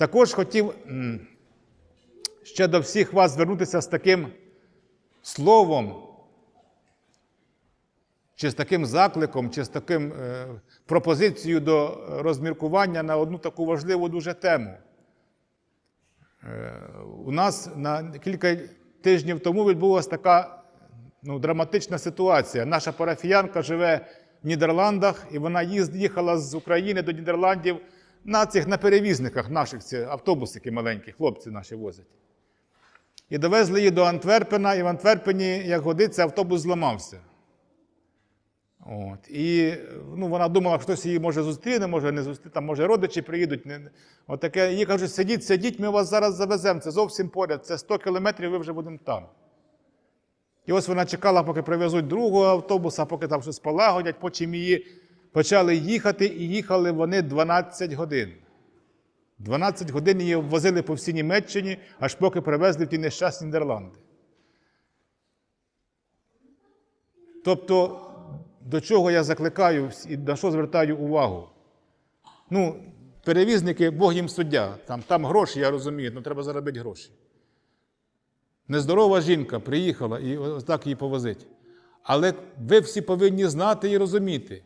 Також хотів ще до всіх вас звернутися з таким словом, чи з таким закликом, чи з таким е, пропозицією до розміркування на одну таку важливу дуже тему. Е, у нас на кілька тижнів тому відбулася така ну, драматична ситуація. Наша парафіянка живе в Нідерландах, і вона їхала з України до Нідерландів на цих на перевізниках наших ці автобусики маленькі, хлопці наші возять. І довезли її до Антверпена, і в Антверпені, як годиться, автобус зламався. От. І ну, вона думала, що хтось її може зустріне, може не зустріне, там, може родичі приїдуть. Не. От їй кажуть, сидіть, сидіть, ми вас зараз завеземо. Це зовсім поряд, це 100 кілометрів, ви вже будемо там. І ось вона чекала, поки привезуть другого автобуса, поки там щось полагодять, потім її почали їхати, і їхали вони 12 годин. 12 годин її возили по всій Німеччині, аж поки привезли в ті нещасні Нідерланди. Тобто, до чого я закликаю і на що звертаю увагу? Ну, перевізники, Бог їм суддя. Там, там гроші, я розумію, ну треба заробити гроші. Нездорова жінка приїхала і так її повозить. Але ви всі повинні знати і розуміти,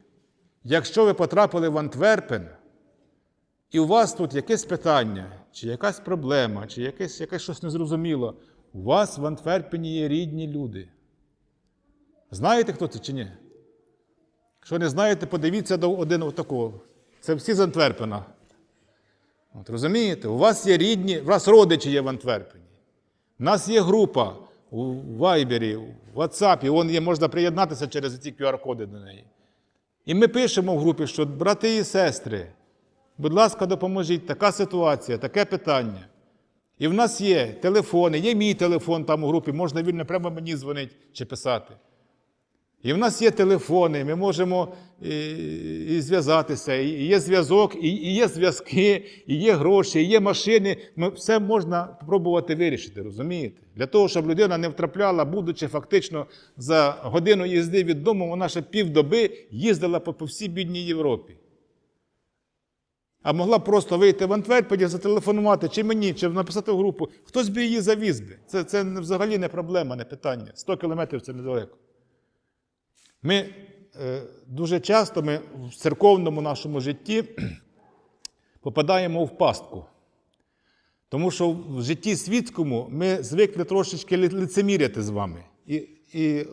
якщо ви потрапили в Антверпен, і у вас тут якесь питання, чи якась проблема, чи якесь, якесь щось незрозуміло, у вас в Антверпені є рідні люди. Знаєте, хто це чи ні? Якщо не знаєте, подивіться до один отакого. Це всі з Антверпена. От, розумієте? У вас є рідні, у вас родичі є в Антверпені. У нас є група у Вайбері, у WhatsApp, вон є, можна приєднатися через ці QR-коди до неї. І ми пишемо в групі, що брати і сестри, будь ласка, допоможіть, така ситуація, таке питання. І в нас є телефони, є мій телефон там у групі, можна вільно прямо мені дзвонити чи писати. І в нас є телефони, ми можемо і, і зв'язатися, і є зв'язок, і, і є зв'язки, і є гроші, і є машини. Ми, все можна спробувати вирішити, розумієте? Для того, щоб людина не втрапляла, будучи фактично за годину їзди від дому, вона ще півдоби їздила по, по всій бідній Європі. А могла просто вийти в Антверпені, зателефонувати чи мені, чи написати в групу. Хтось би її завіз би. Це, це взагалі не проблема, не питання. 100 кілометрів це недалеко. Ми е, дуже часто ми в церковному нашому житті попадаємо в пастку. Тому що в житті світському ми звикли трошечки лицеміряти з вами. І, і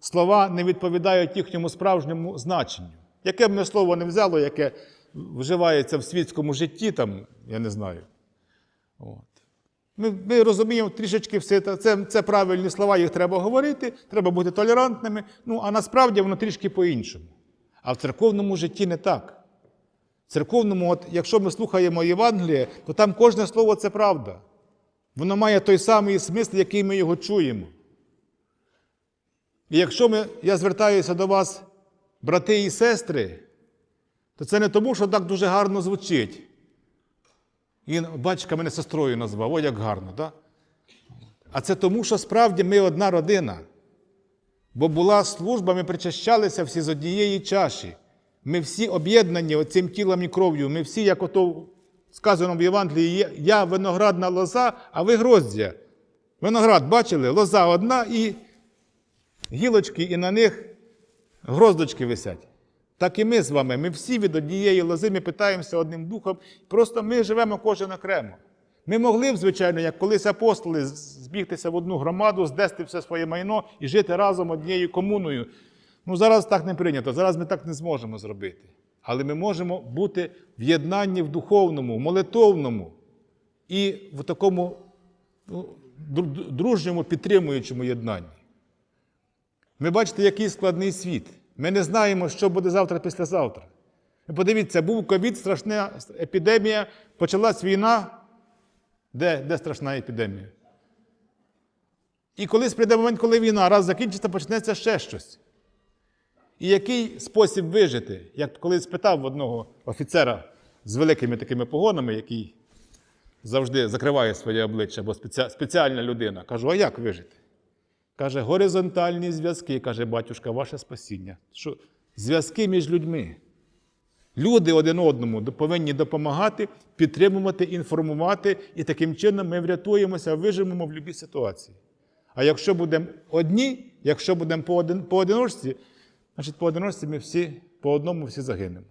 слова не відповідають їхньому справжньому значенню. Яке б ми слово не взяло, яке вживається в світському житті, там, я не знаю. От. Ми, ми розуміємо трішечки все це, це, це правильні слова, їх треба говорити, треба бути толерантними. Ну, а насправді воно трішки по-іншому. А в церковному житті не так. В церковному, от, якщо ми слухаємо Євангеліє, то там кожне слово це правда. Воно має той самий смисл, який ми його чуємо. І якщо ми, я звертаюся до вас, брати і сестри, то це не тому, що так дуже гарно звучить. І батька мене сестрою назвав, о, як гарно, так? А це тому, що справді ми одна родина. Бо була служба, ми причащалися всі з однієї чаші. Ми всі об'єднані оцим тілом і кров'ю. Ми всі, як ото сказано в Євангелії, «Я- я виноградна лоза, а ви гроздя. Виноград бачили? Лоза одна і гілочки, і на них гроздочки висять. Так і ми з вами. Ми всі від однієї лози, ми питаємося одним духом. Просто ми живемо кожен окремо. Ми могли б, звичайно, як колись апостоли, збігтися в одну громаду, здести все своє майно і жити разом однією комуною. Ну, зараз так не прийнято, зараз ми так не зможемо зробити. Але ми можемо бути в єднанні в духовному, в молитовному і в такому ну, дружньому підтримуючому єднанні. Ми бачите, який складний світ. Ми не знаємо, що буде завтра післязавтра. Подивіться, був ковід, страшна епідемія, почалась війна. Де, де страшна епідемія? І колись прийде момент, коли війна раз закінчиться, почнеться ще щось. І який спосіб вижити? Як колись спитав в одного офіцера з великими такими погонами, який завжди закриває своє обличчя, бо спеціальна людина. Кажу, а як вижити? Каже, горизонтальні зв'язки, каже батюшка, ваше спасіння. Що? Зв'язки між людьми. Люди один одному повинні допомагати, підтримувати, інформувати, і таким чином ми врятуємося, виживемо в будь-якій ситуації. А якщо будемо одні, якщо будемо поодиночці, значить поодиночці ми всі по одному всі загинемо.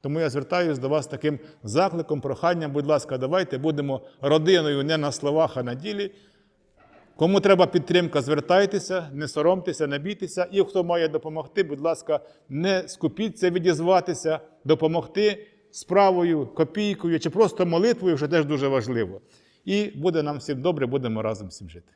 Тому я звертаюся до вас таким закликом, проханням, будь ласка, давайте будемо родиною не на словах, а на ділі. Кому треба підтримка, звертайтеся, не соромтеся, не бійтеся. І хто має допомогти, будь ласка, не скупіться відізватися, допомогти справою, копійкою чи просто молитвою, що теж дуже важливо. І буде нам всім добре, будемо разом всім жити.